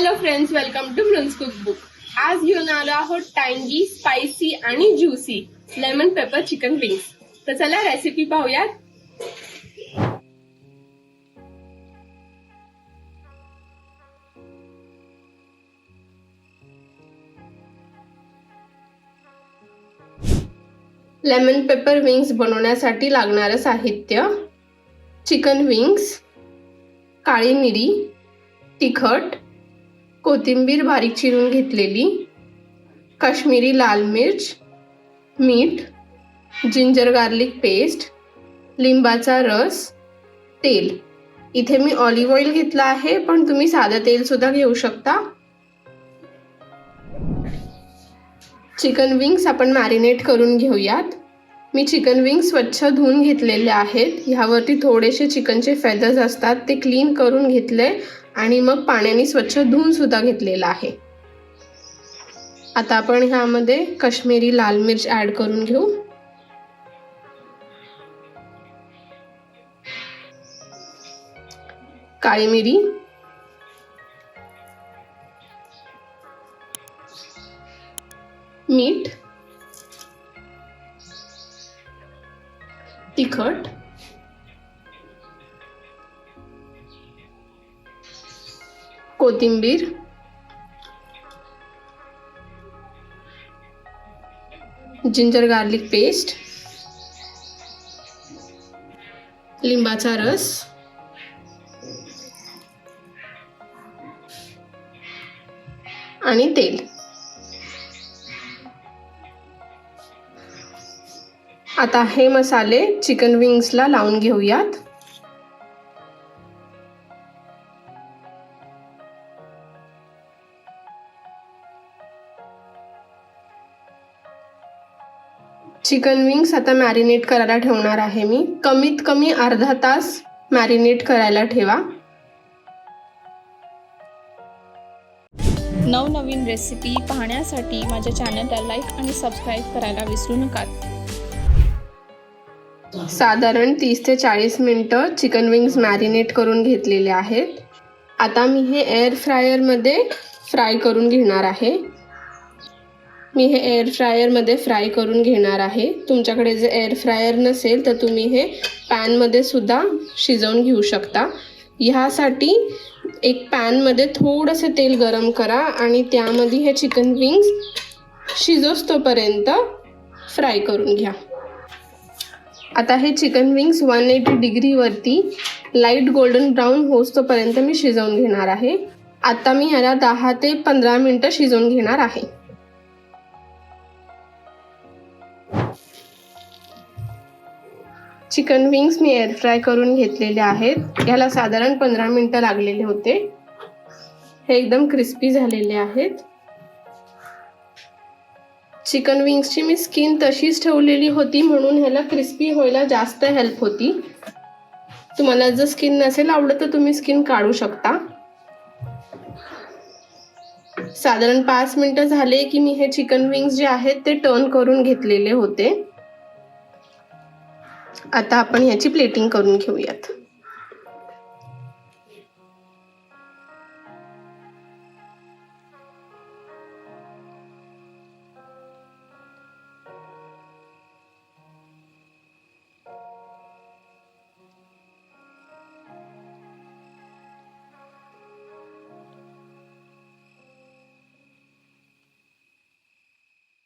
Hello friends welcome to Bruns cook book आज घेऊन आलो आहोत टँगी स्पायसी आणि juicy lemon pepper chicken wings तर चला रेसिपी पाहूयात. लेमन पेपर विंग्स बनवण्यासाठी लागणारं साहित्य चिकन विंग्स काळी मिरी तिखट कोथिंबीर बारीक चिरून घेतलेली काश्मीरी लाल मिर्च मीठ जिंजर गार्लिक पेस्ट लिंबाचा रस तेल. इथे मी ऑलिव्ह ऑइल घेतला आहे पण तुम्ही साधं तेलसुद्धा घेऊ शकता. चिकन विंग्स आपण मॅरिनेट करून घेऊयात. मी चिकन विंग्स स्वच्छ धुवून घेतलेले आहेत. ह्यावरती थोडेसे चिकनचे फेदर्स असतात ते क्लीन करून घेतले. आणि मग पाण्याने स्वच्छ धुवून सुद्धा घेतलेला आहे. आता आपण ह्यामध्ये कश्मीरी लाल मिर्च ऍड करून घेऊ. काळी मिरी. मीठ. तिखट. कोथिंबीर. जिंजर गार्लिक पेस्ट लिंबाचा रस. आणि तेल. आता हे मसाले चिकन विंग्सला लावून घेऊयात. चिकन विंग्स आता मॅरिनेट करायला ठेवणार आहे मी. कमीत कमी अर्धा तास मॅरिनेट करायला ठेवा. नवनवीन रेसिपी पाहण्यासाठी माझ्या चॅनलला लाईक आणि सबस्क्राईब करायला विसरू नका. साधारण तीस ते चाळीस मिनटं चिकन विंग्स मॅरिनेट करून घेतलेले आहेत. आता मी हे एअर फ्रायरमध्ये फ्राय करून घेणार आहे. मी हे एअर फ्रायरमध्ये फ्राय करून घेणार आहे. तुमच्याकडे जर एअर फ्रायर नसेल तर तुम्ही हे पॅनमध्ये सुद्धा शिजवून घेऊ शकता. ह्यासाठी एक पॅनमध्ये थोडंसं तेल गरम करा आणि त्यामध्ये हे चिकन विंग्स शिजोस्तोपर्यंत फ्राय करून घ्या. आता हे चिकन विंग्स वन एटी डिग्रीवरती लाइट गोल्डन ब्राऊन होस्तोपर्यंत मी शिजवून घेणार आहे. आता मी ह्याला दहा ते पंधरा मिनटं शिजवून घेणार आहे. चिकन विंग्स मी एअर फ्राय करून घेतलेले आहेत. ह्याला साधारण पंधरा मिनटं लागलेले होते. हे एकदम क्रिस्पी झालेले आहेत. चिकन विंग्सची मी स्किन तशीच ठेवलेली होती म्हणून ह्याला क्रिस्पी व्हायला जास्त हेल्प होती. तुम्हाला जर स्किन नसेल आवडत तर तुम्ही स्किन काढू शकता. साधारण पाच मिनटं झाले की मी हे चिकन विंग्स जे आहेत ते टर्न करून घेतलेले होते. आता आपण ह्याची प्लेटिंग करून घेऊयात.